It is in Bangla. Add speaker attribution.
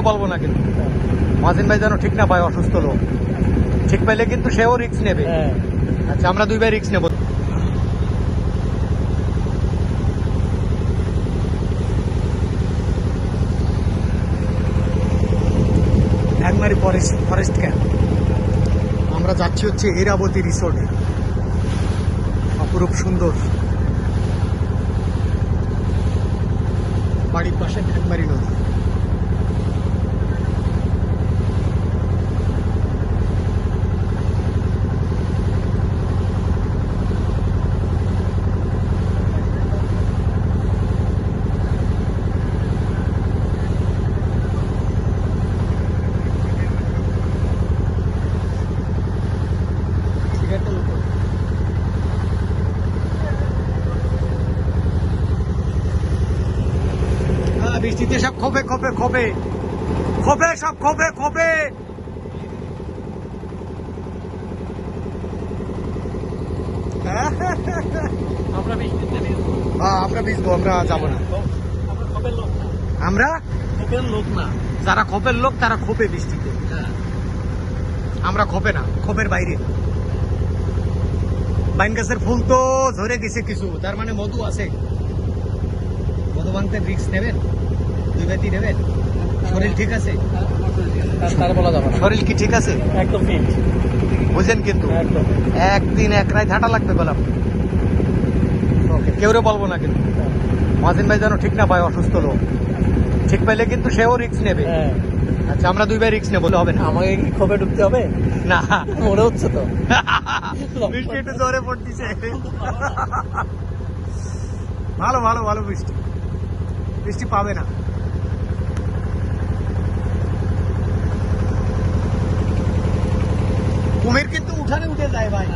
Speaker 1: বলব না কিন্তু। মাসিন ভাই যেন ঠিক না পায় অসুস্থ লোক। ঠিক পাইলে কিন্তু সেও রিস্ক নেবে।
Speaker 2: হ্যাঁ।
Speaker 1: আচ্ছা আমরা দুই ভাই রিস্ক নেব। একমারি ফরেস্ট ফরেস্ট ক্যাম্প আমরা যাচ্ছি হচ্ছে এরাবতী রিসোর্টে অপরূপ সুন্দর। বাড়ির পাশে ঢ্যাংমারি নদী। বৃষ্টিতে সব খোপে খোপে খোপে খোপে সব খোপে খোপে
Speaker 2: আমরা বৃষ্টিতে
Speaker 1: আমরা ভিজবো আমরা যাব না।
Speaker 2: আমরা খোপের লোক না।
Speaker 1: যারা খোপের লোক তারা খোপে বৃষ্টিতে।
Speaker 2: হ্যাঁ।
Speaker 1: আমরা খোপে না খোপের বাইরে। বাইন গাছের ফুল তো ঝরে গেছে কিছু তার মানে মধু আছে। মধু ভাঙতে রিক্স নেবেন? দুই ব্যক্তি নেবেন শরীর ঠিক আছে?
Speaker 2: তার বলা যাবে
Speaker 1: শরীর কি ঠিক আছে?
Speaker 2: একদম ফিট
Speaker 1: বুঝেন কিন্তু। একদিন এক রাত হাঁটা লাগবে ওকে কেউরে বলব না কিন্তু। ভাই যেন ঠিক না পায় অসুস্থ লোক। ঠিক পাইলে কিন্তু সেও রিক্স নেবে।
Speaker 2: হ্যাঁ।
Speaker 1: আচ্ছা আমরা দুই ভাই রিক্স নেব। হবে না
Speaker 2: আমাকে কি খোপে ঢুকতে হবে?
Speaker 1: না।
Speaker 2: মনে হচ্ছে তো।
Speaker 1: বৃষ্টি একটু জোরে পড়তেছে। ভালো ভালো ভালো বৃষ্টি। বৃষ্টি পাবে না। কুমির কিন্তু উঠানে উঠে যায় ভাই।